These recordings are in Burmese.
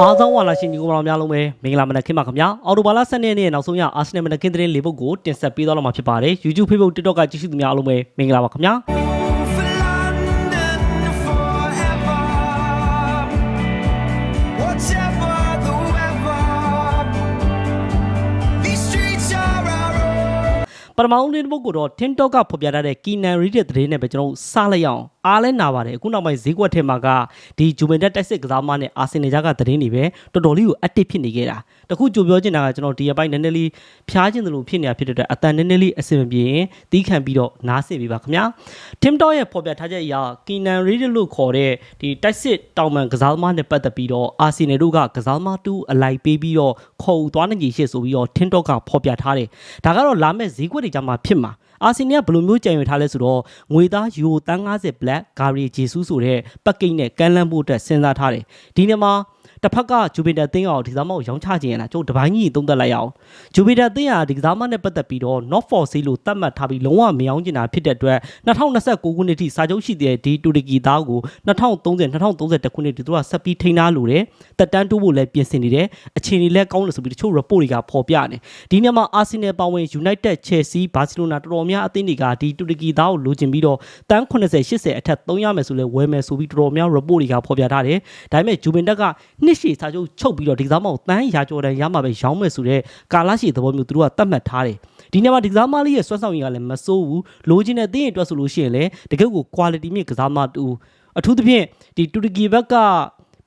အားသောဝါလာရှင်ညီကောင်များလုံးပဲမင်္ဂလာမနက်ခင်းပါခင်ဗျာအော်တိုဘာလ12ရက်နေ့နောက်ဆုံးရအာဆင်နယ်မနက်ခင်းသတင်းလေးပုတ်ကိုတင်ဆက်ပေးသွားတော့မှာဖြစ်ပါတယ် YouTube Facebook TikTok ကကြည့်ရှုသူများအားလုံးပဲမင်္ဂလာပါခင်ဗျာ For London forever. Whatever the weather, these streets are our own. ပထမဦးနေ့ပုတ်ကိုတော့ TikTok ကဖော်ပြထားတဲ့ကီနန်ရီတဲ့သတင်းနဲ့ပဲကျွန်တော်တို့စလိုက်ရအောင် အားလဲနာပါတယ်အခုနောက်ပိုင်းဈေးကွက်ထဲမှာကဒီဂျူမင်တက်တိုက်စစ်ကစားမနဲ့အာဆင်နယ်ဂျာကသတင်းတွေပဲတော်တော်လေးကို active ဖြစ်နေခဲ့တာတခုကြိုပြောချင်တာကကျွန်တော်ဒီအပိုင်းနည်းနည်းလေးဖျားချင်သလိုဖြစ်နေတာဖြစ်တဲ့အတွက်အတန်နည်းနည်းလေးအဆင်မပြေရင်တီးခံပြီးတော့နားဆင်ပေးပါခင်ဗျာ TikTok ရဲ့ဖော်ပြထားချက်အရကီနန်ရီလို့ခေါ်တဲ့ဒီတိုက်စစ်တောင်ပန်ကစားသမားနဲ့ပတ်သက်ပြီးတော့အာဆင်နယ်တို့ကကစားသမားတူအလိုက်ပေးပြီးတော့ခေါ်ယူသွားနိုင်ကြီးရှေ့ဆိုပြီးတော့ TikTok ကဖော်ပြထားတယ်ဒါကတော့လာမဲ့ဈေးကွက်တွေကြမှာဖြစ်မှာ အာဆင်နယ်ကဘယ်လိုမျိုးကြံရွယ်ထားလဲဆိုတော့ငွေသားယူတန်း90 black ဂါရီဂျေဆူးဆိုတဲ့ပတ်ကိတ်နဲ့ကန်လန်းဖို့အတွက်စဉ်းစားထားတယ်ဒီနေ့မှာ တစ်ဖက်ကဂျူပီတာတင်းအောင်ဒီကစားမကိုရောင်းချခြင်းရလားကျုပ်တပိုင်းကြီးသုံးသက်လိုက်ရအောင်ဂျူပီတာတင်းဟာဒီကစားမနဲ့ပတ်သက်ပြီးတော့ not for sale လို့သတ်မှတ်ထားပြီးလုံးဝမရောင်းချင်တာဖြစ်တဲ့အတွက်2029ခုနှစ်ထိစာချုပ်ရှိတဲ့ဒီတူရကီသားကို2030 2031ခုနှစ်ထိသူကဆက်ပြီးထိန်းထားလို့တယ်တက်တန်းတိုးဖို့လည်းပြင်ဆင်နေတယ်အခြေအနေလည်းကောင်းလို့ဆိုပြီးတချို့ report တွေကဖော်ပြနေဒီနေ့မှာအာဆင်နယ်ပါဝင် United Chelsea Barcelona တော်တော်များအသင်းတွေကဒီတူရကီသားကိုလိုချင်ပြီးတော့တန်း80 80အထက်သုံးရမယ်ဆိုလဲဝယ်မယ်ဆိုပြီးတော်တော်များ report တွေကဖော်ပြထားတယ်ဒါပေမဲ့ဂျူဗင်တက်ကနှစ်ရှည်စာချုပ်ချုပ်ပြီးတော့ဒီကစားမကိုတန်းရာကျော်တန်းရမှာပဲရောင်းမယ်ဆိုတဲ့ကာလရှည်သဘောမျိုးသူတို့ကသတ်မှတ်ထားတယ်ဒီနေ့မှာဒီကစားမလေးရဲ့စွမ်းဆောင်ရည်ကလည်းမစိုးဘူးလိုချင်တဲ့တင်းရအတွက်ဆိုလို့ရှိရင်လည်းတကယ့်ကို quality မြင့်ကစားမတူအထူးသဖြင့်ဒီတူရကီဘက်က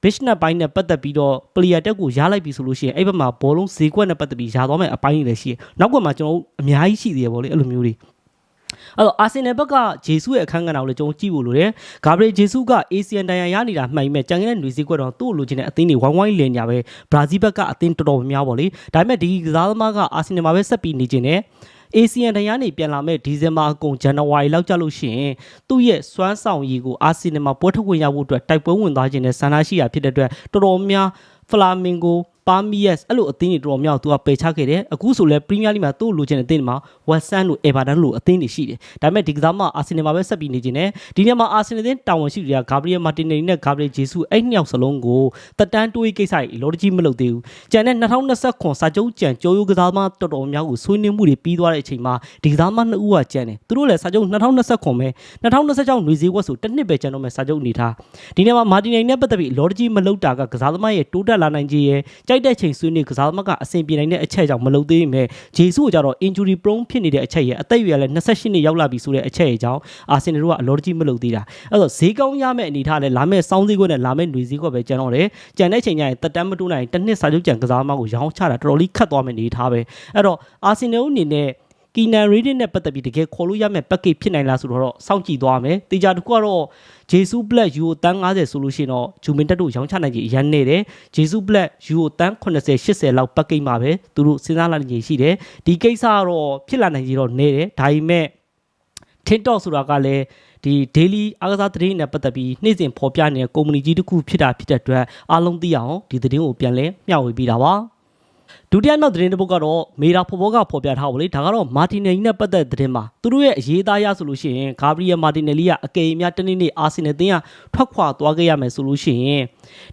business ဘိုင်းနဲ့ပတ်သက်ပြီးတော့ player တက်ကိုရားလိုက်ပြီဆိုလို့ရှိရင်အဲ့ဘက်မှာဘောလုံးဈေးကွက်နဲ့ပတ်သက်ပြီးရားသွားမယ်အပိုင်းတွေလည်းရှိတယ်။နောက်ကွက်မှာကျွန်တော်တို့အများကြီးရှိသေးတယ်ဗောလေအဲ့လိုမျိုးတွေ အဲ့တော့အာဆင်နယ်ဘက်ကဂျေဆုရဲ့အခန်းကဏ္ဍကိုလည်းကျွန်တော်ကြည့်ဖို့လိုတယ်။ဂါဘရီဂျေဆုက ASEAN တန်ရန်ရနေတာမှန်ပေမဲ့ကြံခဲ့တဲ့ຫນွေစည်းကွက်တော့သူ့ကိုလိုချင်တဲ့အသင်းတွေဝိုင်းဝိုင်းလင်ညာပဲဘရာဇီးဘက်ကအသင်းတော်တော်များများပေါ့လေ။ဒါပေမဲ့ဒီကစားသမားကအာဆင်နယ်မှာပဲဆက်ပြီးနေခြင်းနဲ့ ASEAN တရားနေပြန်လာမဲ့ဒီဇင်ဘာအကုန်ဇန်နဝါရီလောက်ကြာလို့ရှိရင်သူ့ရဲ့စွမ်းဆောင်ရည်ကိုအာဆီနယ်မှာပွဲထုတ်ခွင့်ရဖို့အတွက်တိုက်ပွဲဝင်သွားခြင်းနဲ့ဆန္ဒရှိတာဖြစ်တဲ့အတွက်တော်တော်များဖလာမင်ဂို ပါမီယက်အဲ့လိုအသင်းတွေတော်တော်များသူကပယ်ချခဲ့တယ်အခုဆိုလဲပရီးမီးယားလိမှာသူ့လိုချင်တဲ့အသင်းတွေမှာဝက်ဆန်တို့အေဗာတန်တို့အသင်းတွေရှိတယ်ဒါပေမဲ့ဒီကစားမအာဆင်နယ်မှာပဲဆက်ပြီးနေခြင်းနဲ့ဒီနေ့မှာအာဆင်နယ်အသင်းတာဝန်ရှိသူတွေကဂါဘရီယယ်မာတင်နယ်နဲ့ဂါဘရီယယ်ဂျေဆုအဲ့နှစ်ယောက်စလုံးကိုတက်တန်းတွေးကိစ္စကြီးလော်တကြီးမလုပ်သေးဘူးကျန်တဲ့2029စာချုပ်ကြံကြိုးရိုးကစားမတော်တော်များကိုဆွေးနွေးမှုတွေပြီးသွားတဲ့အချိန်မှာဒီကစားမနှစ်ဦးကကျန်တယ်သူတို့လည်းစာချုပ်2029ပဲ2026ຫນွေစည်းဝက်ဆိုတစ်နှစ်ပဲကျန်တော့မယ်စာချုပ်အနေထားဒီနေ့မှာမာတင်နယ်နဲ့ပတ်သက်ပြီးလော်တကြီးမလုပ်တာကကစားသမားရဲ့တိုးတက်လာနိုင်ခြင်းရဲ့ကြိုက်တဲ့ချိန်ဆွေးနွေးကစားသမားကအဆင်ပြေနိုင်တဲ့အချက်ကြောင့်မလုပ်သေးပေမဲ့ဂျေဆုကကြတော့ injury prone ဖြစ်နေတဲ့အချက်ရဲ့အသက်အရွယ်လည်း28နှစ်ရောက်လာပြီဆိုတဲ့အချက်ရဲ့ကြောင့်အာဆင်နယ်တို့ကအလော်တကြီးမလုပ်သေးတာအဲ့တော့ဈေးကောင်းရမယ့်အနေထားနဲ့လာမယ့်စောင်းဈေးကွက်နဲ့လာမယ့်ຫນွေဈေးကွက်ပဲကျန်တော့တယ်ကျန်တဲ့ချိန်ကျရင်တက်တမ်းမတိုးနိုင်တစ်နှစ်စာချုပ်ကြံကစားသမားကိုရောင်းချတာတော်တော်လေးခတ်သွားမယ့်အနေထားပဲအဲ့တော့အာဆင်နယ်အနေနဲ့ကီနန်ရီဒင်းနဲ့ပတ်သက်ပြီးတကယ်ခေါ်လို့ရမယ့် package ဖြစ်နိုင်လားဆိုတော့စောင့်ကြည့်သွားမယ်။တေချာတစ်ခုကတော့ ဂျေဆုပလက်ယူတန်း90ဆိုလို့ရှိရင်တော့ဂျူမင်တက်တို့ရောင်းချနိုင်ကြီးအရန်နေတယ်။ဂျေဆုပလက်ယူတန်း80 80လောက် package မှာပဲသူတို့စဉ်းစားလာနေကြီးရှိတယ်။ဒီကိစ္စကတော့ဖြစ်လာနိုင်ကြီးတော့နေတယ်။ဒါပေမဲ့ TikTok ဆိုတာကလည်းဒီ daily အားကစားသတင်းနဲ့ပတ်သက်ပြီးနေ့စဉ်ဖော်ပြနေတဲ့ community ကြီးတစ်ခုဖြစ်တာဖြစ်တဲ့အတွက်အားလုံးသိအောင်ဒီသတင်းကိုပြန်လဲမျှဝေပေးတာပါ။ ဒုတိယမြောက်သတင်းတစ်ပုဒ်ကတော့မေရာဖော်ဖော်ကဖော်ပြထားပါလေဒါကတော့မာတင်နယ်ကြီးနဲ့ပတ်သက်တဲ့သတင်းမှာသူတို့ရဲ့အရေးသားရဆိုလို့ရှိရင်ဂါဘရီယယ်မာတင်နယ်လီကအကယ်၍များတနေ့နေ့အာဆင်နယ်အသင်းကထွက်ခွာသွားခဲ့ရမယ်ဆိုလို့ရှိရင်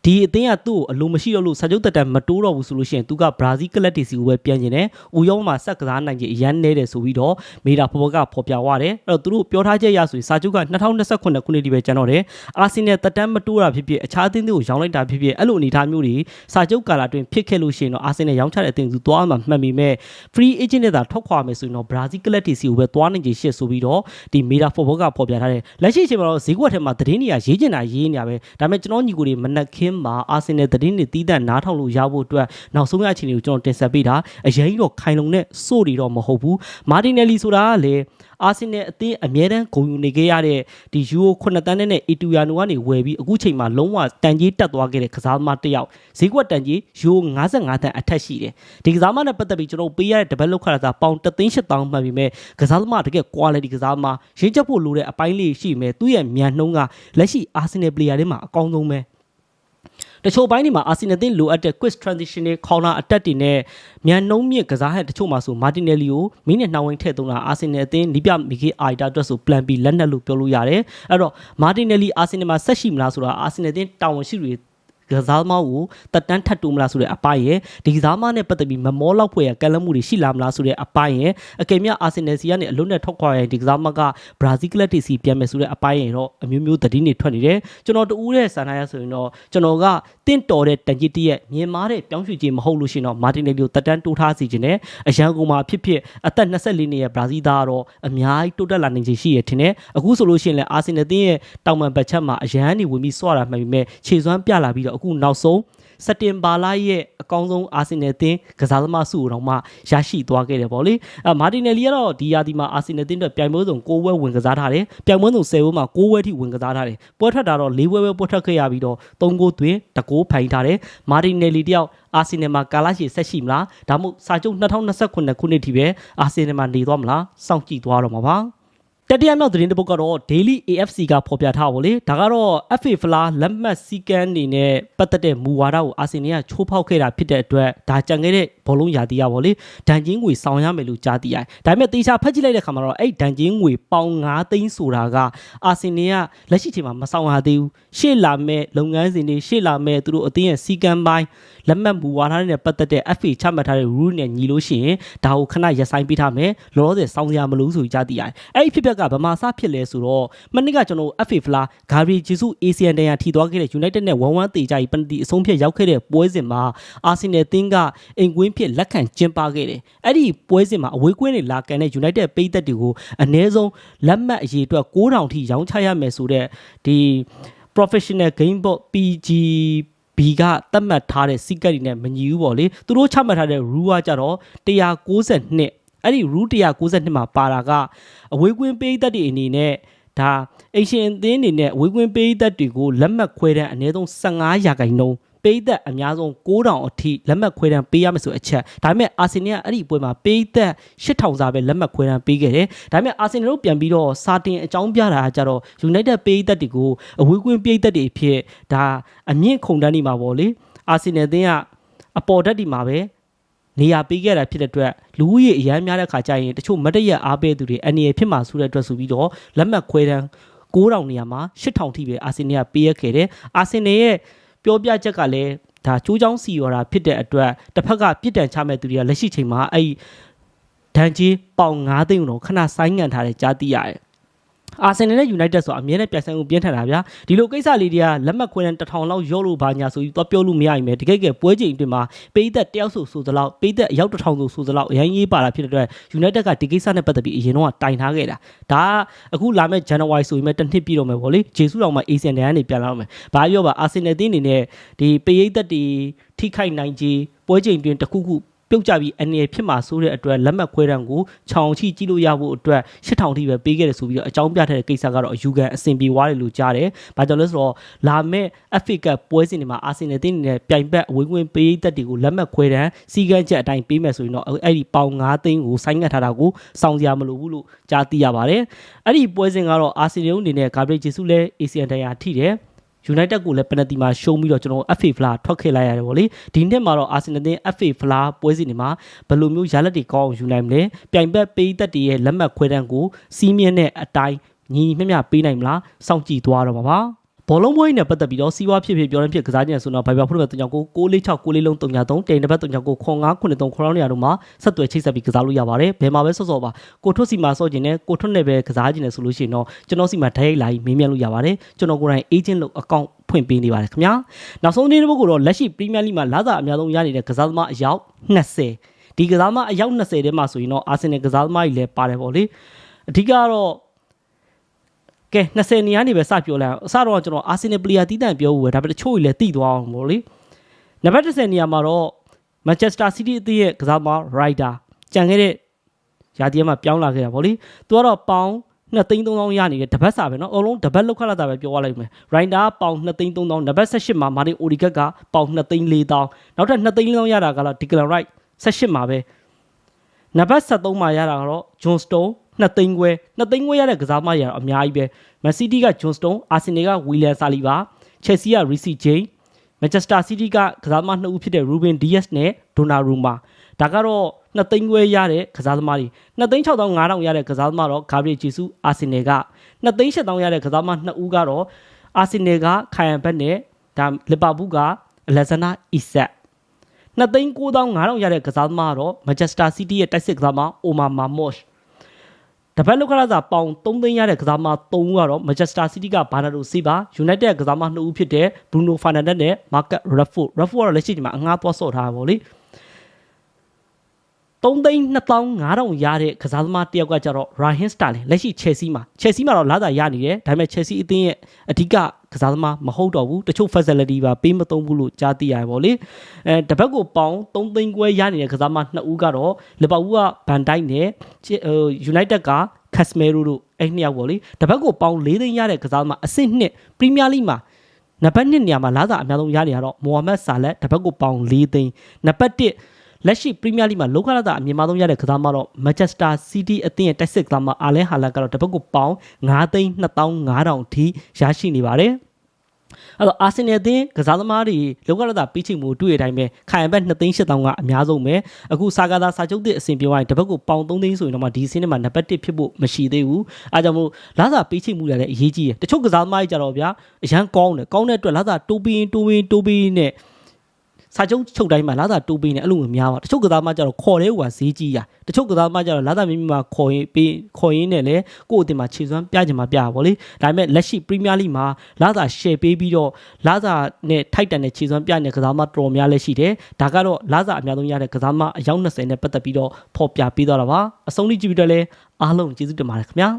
ဒီအသင်းကသူ့ကိုအလိုမရှိတော့လို့စာချုပ်တက်တန်မတိုးတော့ဘူးဆိုလို့ရှိရင်သူကဘရာဇီးကလပ်တီစီကိုပဲပြန်ကျင်တယ်။ဦးရောမှာဆက်ကစားနိုင်ခြင်းအရန်နေတယ်ဆိုပြီးတော့မေရာဖော်ဖော်ကဖော်ပြသွားတယ်။အဲ့တော့သူတို့ပြောထားချက်ရဆိုရင်စာချုပ်က2029ခုနှစ်ဒီပဲကျန်တော့တယ်။အာဆင်နယ်တက်တန်မတိုးတာဖြစ်ဖြစ်အခြားအသင်းတွေကိုရောင်းလိုက်တာဖြစ်ဖြစ်အဲ့လိုအနေအထားမျိုးတွေစာချုပ်ကာလအတွင်းဖြစ်ခဲ့လို့ရှိရင်တော့အာဆင်နယ်ရောင်းချတဲ့အသင်းသူသွားမှမှတ်မိမဲ့ free agent နဲ့သာထွက်ခွာမယ်ဆိုရင်တော့ Brazil ကလပ်တီစီကိုပဲသွားနိုင်ခြေရှိဆိုပြီးတော့ဒီ Meta Football ကဖော်ပြထားတယ်လက်ရှိအချိန်မှာတော့ဈေးကွက်ထဲမှာသတင်းတွေကရေးကျင်တာရေးနေရပဲဒါပေမဲ့ကျွန်တော်ညီကိုတွေမနက်ခင်းမှာ Arsenal သတင်းတွေတီးတန့်နားထောင်လို့ရဖို့အတွက်နောက်ဆုံးရအခြေအနေကိုကျွန်တော်တင်ဆက်ပေးတာအရင်ကြီးတော့ခိုင်လုံတဲ့စိုးတွေတော့မဟုတ်ဘူး Martinelli ဆိုတာကလေအာဆင်နယ်အသင်းအမြဲတမ်းဂုဏ်ယူနေခဲ့ရတဲ့ဒီယူရို9တန်းနဲ့အီတူယာနိုကနေဝယ်ပြီးအခုချိန်မှာလုံးဝတန်ကြီးတက်သွားခဲ့တဲ့ကစားသမားတစ်ယောက်ဈေးကွက်တန်ကြီးယူရို55တန်းအထက်ရှိတယ်ဒီကစားသမားနဲ့ပတ်သက်ပြီးကျွန်တော်ပေးရတဲ့ develop ခါတာပေါင်3သိန်း8000မှတ်ပြီးမဲ့ကစားသမားတကယ် quality ကစားသမားရင်းချက်ဖို့လိုတဲ့အပိုင်းလေးရှိမယ်သူ့ရဲ့မြန်နှုံးကလက်ရှိ Arsenal player တွေမှာအကောင်းဆုံးပဲ တချို့ဘိုင်းတွေမှာအာဆင်နယ်တင်လိုအပ်တဲ့ quick transition တွေ corner attack တွေနဲ့မြန်နှုံးမြင့်ကစားဟက်တချို့မှာဆို Martinelli ကိုမိနစ်နှောင်းဝင်းထည့်သုံးတာအာဆင်နယ်အသင်းနီးပြမီဂေအာရီတာအတွက်ဆို plan B လက်နက်လို့ပြောလို့ရတယ်အဲ့တော့ Martinelli အာဆင်နယ်မှာဆက်ရှိမလားဆိုတာအာဆင်နယ်အသင်းတာဝန်ရှိတွေ ကကစားသမားကိုတက်တန်းထပ်တူမလားဆိုတဲ့အပိုင်းရဲ့ဒီကစားသမားနဲ့ပတ်သက်ပြီးမမောလောက်ဖွယ်ရကန့်လန့်မှုတွေရှိလာမလားဆိုတဲ့အပိုင်းရဲ့အကယ်၍အာဆင်နယ်စီကနေအလုံးနဲ့ထွက်ခွာရရင်ဒီကစားသမားကဘရာဇီးကလပ်တီစီပြန်မယ်ဆိုတဲ့အပိုင်းရဲ့တော့အမျိုးမျိုးသတင်းတွေထွက်နေတယ်ကျွန်တော်တူးတဲ့ဆန္ဒရဆိုရင်တော့ကျွန်တော်ကတင့်တော်တဲ့တန်ကြီးတရက်မြင်မာတဲ့ပြောင်းရွှေ့ခြင်းမဟုတ်လို့ရှိရင်တော့မာတင်နယ်လီကိုတက်တန်းတိုးထားစီခြင်းနဲ့အရန်ကုန်မှာဖြစ်ဖြစ်အသက်24နှစ်ရဲ့ဘရာဇီးသားကတော့အများကြီးတိုးတက်လာနိုင်ခြင်းရှိရထင်တယ်အခုဆိုလို့ရှိရင်လည်းအာဆင်နယ်တင်းရဲ့တောင်ပံဘတ်ချက်မှာအရန်နေဝင်ပြီးစွာတာမှန်ပေမဲ့ခြေစွမ်းပြလာပြီးတော့အခုနောက်ဆုံးစက်တင်ဘာလရဲ့အကောင်းဆုံးအာဆင်နယ်တင်းကစားသမားစုကိုတော့မှရရှိသွားခဲ့တယ်ဗောလေအမာတင်နယ်လီကတော့ဒီယာဒီမှာအာဆင်နယ်တင်းအတွက်ပြိုင်ပွဲစုံ6ပွဲဝင်ကစားထားတယ်ပြိုင်ပွဲစုံ10ပွဲမှာ6ပွဲထိဝင်ကစားထားတယ်ပွဲထွက်တာတော့4ပွဲပဲပွဲထွက်ခဲ့ရပြီးတော့3ဂိုးသွင်းတကိုးဖိုင်ထားတယ်မာတင်နယ်လီတယောက်အာဆင်နယ်မှာကာလာရှည်ဆက်ရှိမလားဒါမှမဟုတ်စာချုပ်2029ခုနှစ်ထိပဲအာဆင်နယ်မှာနေသွားမလားစောင့်ကြည့်သွားတော့မှာပါ တတိယမြောက်သတင်းတစ်ပုဒ်ကတော့ Daily AFC ကဖော်ပြထားပါလေဒါကတော့ FA Fla လက်မှတ်စည်းကမ်းတွေနဲ့ပတ်သက်တဲ့မူဝါဒကိုအာဆင်နယ်ကချိုးဖောက်ခဲ့တာဖြစ်တဲ့အတွက်ဒါကြံခဲ့တဲ့ဘောလုံးရာသီရပါလေဒဏ်ချင်းငွေဆောင်ရမယ်လို့ကြားသိရတယ်ဒါပေမဲ့တေချာဖတ်ကြည့်လိုက်တဲ့ခါမှာတော့အဲ့ဒဏ်ချင်းငွေပေါင်9သိန်းဆိုတာကအာဆင်နယ်ကလက်ရှိချိန်မှာမဆောင်ရသေးဘူးရှေ့လာမဲ့လုပ်ငန်းစဉ်တွေရှေ့လာမဲ့သူတို့အသင်းရဲ့စည်းကမ်းပိုင်းလက်မှတ်မူဝါဒတွေနဲ့ပတ်သက်တဲ့ FA ချမှတ်ထားတဲ့ rule နဲ့ညီလို့ရှိရင်ဒါကိုခဏရပ်ဆိုင်းပေးထားမယ်လောလောဆယ်စောင့်စရာမလိုဘူးဆိုပြီးကြားသိရတယ်အဲ့ဒီဖြစ်ပျက်ကဗမာစဖြစ်လဲဆိုတော့မနစ်ကကျွန်တော် FA Fla ဂါဘရီဂျီဆု ASEAN တန်ရာထီသွားခဲ့တဲ့ United နဲ့1-1တေကြကြီးပနတီအဆုံးဖြတ်ရောက်ခဲ့တဲ့ပွဲစဉ်မှာအာဆင်နယ်တင်းကအိမ်ကွင်းဖြစ်လက်ခံကျင်းပခဲ့တယ်အဲ့ဒီပွဲစဉ်မှာအဝေးကွင်းတွေလာကန်တဲ့ United ပိတ်သက်တွေကိုအ ਨੇ ဆုံးလက်မှတ်အရေးအတွက်6000ထိရောင်းချရမယ်ဆိုတဲ့ဒီ professional game board PG ဘီကသတ်မှတ်ထားတဲ့စီကတ်တွေနဲ့မညီဘူးပေါ့လေသူတို့ချမှတ်ထားတဲ့ rule ကကြတော့192 အဲ့ဒီ rule 192မှာပါတာကအဝေးကွင်းပေးသက်တွေအနေနဲ့ဒါအရှင်အသင်းအနေနဲ့အဝေးကွင်းပေးသက်တွေကိုလက်မှတ်ခွဲတဲ့အနည်းဆုံး15ရာခိုင်နှုန်းပေးသက်အများဆုံး9000အထိလက်မှတ်ခွဲတန်းပေးရမယ်ဆိုအချက်ဒါပေမဲ့အာဆင်နယ်ကအဲ့ဒီပွဲမှာပေးသက်8000စာပဲလက်မှတ်ခွဲတန်းပေးခဲ့တယ်ဒါပေမဲ့အာဆင်နယ်တို့ပြန်ပြီးတော့စာတင်အကြောင်းပြတာကကြတော့ United ပေးသက်တွေကိုအဝေးကွင်းပေးသက်တွေအဖြစ်ဒါအမြင့်ခုန်တန်းနေမှာပေါ့လေအာဆင်နယ်အသင်းကအပေါ်ဓာတ်ဒီမှာပဲ နေရာပေးခဲ့တာဖြစ်တဲ့အတွက်လူဦးရေအများများတဲ့ခါကျရင်တချို့မတရက်အားပေးသူတွေအနေရဖြစ်မှာဆိုတဲ့အတွက်ဆိုပြီးတော့လက်မှတ်ခွဲတန်း9000နေရာမှာ8000ထိပဲအာဆင်နယ်ကပေးရခဲ့တယ်အာဆင်နယ်ရဲ့ပြောပြချက်ကလည်းဒါချိုးချောင်းစီရော်တာဖြစ်တဲ့အတွက်တစ်ဖက်ကပြစ်ဒဏ်ချမဲ့သူတွေကလက်ရှိချိန်မှာအဲ့ဒီဒဏ်ကြီးပေါင်9သိန်းကိုတော့ခဏဆိုင်းငံ့ထားတဲ့ကြားသိရတယ် အာဆင်နယ်နဲ့ယူနိုက်တက်ဆိုအမြဲတမ်းပြိုင်ဆိုင်မှုပြင်းထန်တာဗျာဒီလိုကိစ္စလေးတွေကလက်မှတ်ခွဲတဲ့တစ်ထောင်လောက်ရော့လို့ဘာညာဆိုပြီးတော့ပြောလို့မရရင်ပဲတကယ်ကပွဲချိန်အတွင်းမှာပေးသက်တယောက်ဆိုဆိုသလောက်ပေးသက်အယောက်တစ်ထောင်ဆိုဆိုသလောက်အရင်ရေးပါတာဖြစ်တဲ့အတွက်ယူနိုက်တက်ကဒီကိစ္စနဲ့ပတ်သက်ပြီးအရင်တော့တိုင်ထားခဲ့တာဒါကအခုလာမယ့်ဇန်နဝါရီဆိုရင်မဲ့တစ်နှစ်ပြည့်တော့မယ်ဗောလေဂျေဆုတော်မှာအေဆန်တန်ကနေပြန်လာတော့မယ်ဘာပြောပါအာဆင်နယ်တင်းအနေနဲ့ဒီပရိသတ်တွေထိခိုက်နိုင်ကြီးပွဲချိန်တွင်တစ်ခုခု ပြုတ်ကြပြီးအနေရဖြစ်မှာဆိုတဲ့အတွက်လက်မှတ်ခွဲတန်းကိုခြောင်ချိကြည့်လို့ရဖို့အတွက်8000ထိပဲပေးခဲ့တယ်ဆိုပြီးတော့အကြောင်းပြထားတဲ့ကိစ္စကတော့အယူခံအဆင်ပြေသွားတယ်လို့ကြားတယ်။ဘာကြောင့်လဲဆိုတော့လာမယ့် FA Cup ပွဲစဉ်တွေမှာအာဆင်နယ်တင်းနေတဲ့ပြိုင်ဘက်အဝေးကွင်းပေးသက်တွေကိုလက်မှတ်ခွဲတန်းစီကန်းချက်အတိုင်းပေးမယ်ဆိုရင်တော့အဲ့ဒီပေါင်9သိန်းကိုဆိုင်းငံ့ထားတာကိုစောင့်စရာမလိုဘူးလို့ကြားသိရပါတယ်။အဲ့ဒီပွဲစဉ်ကတော့အာဆင်နယ်အနေနဲ့ဂါဘရီဂျေဆုလည်း ASEAN တရားထိတယ်။ United ကိုလည်းပနတီမှာရှုံးပြီးတော့ကျွန်တော် FA Fla ထွက်ခဲ့လိုက်ရတယ်ဗောလေဒီနှစ်မှာတော့ Arsenal တင်း FA Fla ပွဲစဉ်တွေမှာဘယ်လိုမျိုးရလဒ်တွေကောင်းအောင်ယူနိုင်မလဲပြိုင်ဘက်ပေးသက်တွေရဲ့လက်မှတ်ခွဲတန်းကိုစီးမြင့်တဲ့အတိုင်းညီမျှမျှပေးနိုင်မလားစောင့်ကြည့်သွားတော့မှာပါ ဘောလုံးပွဲနဲ့ပတ်သက်ပြီးတော့စီးပွားဖြစ်ဖြစ်ပြောရင်းဖြစ်ကစားကြရဆိုတော့ Viber ဖုန်းနံပါတ်39 646 6လေးလုံး39တိန်နံပါတ်39 9593ခေါင်းနေရာတို့မှာဆက်သွယ်ချိတ်ဆက်ပြီးကစားလို့ရပါတယ်ဘယ်မှာပဲဆော့ဆော့ပါကိုထွတ်စီမှာဆော့ကျင်နဲ့ကိုထွတ်နဲ့ပဲကစားကျင်တယ်ဆိုလို့ရှိရင်တော့ကျွန်တော်စီမှာဓာတ်ရိုက်လာပြီးမေးမြန်းလို့ရပါတယ်ကျွန်တော်ကိုယ်တိုင် agent လို့ account ဖွင့်ပေးနေပါတယ်ခင်ဗျာနောက်ဆုံးနေ့တစ်ပုဒ်ကတော့လက်ရှိ Premier League မှာလာစာအများဆုံးရနေတဲ့ကစားသမားအယောက်20ဒီကစားသမားအယောက်20ထဲမှာဆိုရင်တော့ Arsenal ကစားသမားကြီးလည်းပါတယ်ပေါ့လေအဓိကတော့ ကဲ20နေရာနေပဲစပြောလိုက်အောင်အစတော့ကျွန်တော် Arsenal player တီးတန့်ပြောဦးပဲဒါပေမဲ့တချို့ကြီးလည်းတီးသွားအောင်ပေါ့လေနံပါတ်10နေရာမှာတော့ Manchester City အသင်းရဲ့ကစားသမား Ryder ကြံခဲ့တဲ့ရာသီမှာပြောင်းလာခဲ့တာပေါ့လေသူကတော့ပေါင်2သိန်း3000ရနေတဲ့တပတ်စာပဲเนาะအလုံးတပတ်လောက်ခလာတာပဲပြောရလိုက်မယ်ရိုင်ဒါပေါင်2သိန်း3000နံပါတ်18မှာမာတင်အိုဒီဂတ်ကပေါင်2သိန်း4000နောက်ထပ်2သိန်း4000ရတာကတော့ဒီကလန်ရိုက်18မှာပဲနံပါတ်73မှာရတာကတော့ဂျွန်စတုန်း 2သိန်းခွဲ2သိန်းခွဲရတဲ့ကစားမရတော့အများကြီးပဲမန်စီးတီးကဂျွန်စတုန်းအာဆင်နယ်ကဝီလန်ဆာလီဘာချက်စီကရီစီဂျိန်းမန်ချက်စတာစီးတီးကကစားသမားနှစ်ဦးဖြစ်တဲ့ရူဘင်ဒီယက်စ်နဲ့ဒိုနာရူမာဒါကတော့2သိန်းခွဲရတဲ့ကစားသမားတွေ2သိန်း6500ရတဲ့ကစားသမားတော့ဂါဘရီဂျီဆူအာဆင်နယ်က2သိန်း7000ရတဲ့ကစားသမားနှစ်ဦးကတော့အာဆင်နယ်ကခိုင်ယန်ဘက်နဲ့ဒါလီဗာပူးက Alexander Isak 2သိန်း9500ရတဲ့ကစားသမားကတော့ Manchester City ရဲ့တိုက်စစ်ကစားသမား Omar Marmoush တပတ်လောက်ကလာစာပေါင်3သိန်းရတဲ့ကစားသမား3ဦးကတော့ Manchester City က Bernardo Silva United ရဲ့ကစားသမား2ဦးဖြစ်တဲ့ Bruno Fernandes နဲ့ Marcus Rashford Rashford ကတော့လက်ရှိချိန်မှာအငှားသွားဆော့ထားတာပေါ့လေ3သိန်း2500ရတဲ့ကစားသမားတစ်ယောက်ကကျတော့ Raheem Sterling လက်ရှိ Chelsea မှာ Chelsea မှာတော့လာစာရနေတယ်ဒါပေမဲ့ Chelsea အသင်းရဲ့အဓိက ကစားသမားမဟုတ်တော့ဘူးတချို့ facility ပါပေးမသုံးဘူးလို့ကြားသိရတယ်ပေါ့လေအဲတပတ်ကိုပေါင်3သိန်းခွဲရနေတဲ့ကစားသမား2ဦးကတော့လီဗာပူးကဘန်တိုက်နဲ့ဟို United က Casemiro တို့အဲ့နှစ်ယောက်ပေါ့လေတပတ်ကိုပေါင်4သိန်းရတဲ့ကစားသမားအဆင့်2 Premier League မှာနံပါတ်1နေရာမှာလာစာအများဆုံးရနေရတော့မိုဟာမက်ဆာလက်တပတ်ကိုပေါင်4သိန်းနံပါတ်1 လက်ရှိပရီးမီးယားလိမှာလောကရတာအမြင့်မားဆုံးရတဲ့ကစားမတော့ Manchester City အသင်းရဲ့တိုက်စစ်ကစားမအာလဲဟာလတ်ကတော့တပတ်ကိုပေါင်9သိန်း2500အထိရရှိနေပါတယ်အဲ့တော့အာဆင်နယ်အသင်းကစားသမားတွေလောကရတာပြီးချိန်မှုတွေ့ရတဲ့အတိုင်းပဲခိုင်ဘက်2သိန်း8000ကအများဆုံးပဲအခုစာကားသားစာချုပ်တဲ့အဆင်ပြေသွားရင်တပတ်ကိုပေါင်3သိန်းဆိုရင်တော့မှဒီအဆင်းထဲမှာနံပါတ်1ဖြစ်ဖို့မရှိသေးဘူးအားကြောင့်မို့လာစာပြီးချိန်မှုရလည်းအရေးကြီးတယ်တချို့ကစားသမားတွေကြတော့ဗျာအရန်ကောင်းတယ်ကောင်းတဲ့အတွက်လာစာတိုးပြီးတိုးပြီးတိုးပြီးနဲ့ စာချုပ်ချုပ်တိုင်းမှာလာသာတိုးပေးနေအဲ့လိုမျိုးများပါတချို့ကစားမကျတော့ခေါ်တဲ့ဟိုကဈေးကြီးရတချို့ကစားမကျတော့လာသာမိမိမှာခေါ်ရင်ပေးခေါ်ရင်းနဲ့လေကိုယ့်အတင်မှာခြေစွမ်းပြချင်မှာပြတာဗောလေဒါပေမဲ့လက်ရှိပရီးမီးယားလိမှာလာသာ share ပေးပြီးတော့လာသာနဲ့ထိုက်တန်တဲ့ခြေစွမ်းပြနေတဲ့ကစားမတော်တော်များလည်းရှိတယ်ဒါကတော့လာသာအများဆုံးရတဲ့ကစားမအယောက်20နဲ့ပတ်သက်ပြီးတော့ဖော်ပြပေးသွားတာပါအဆုံးထိကြည့်ပြီးတော့လည်းအားလုံးကျေးဇူးတင်ပါတယ်ခင်ဗျာ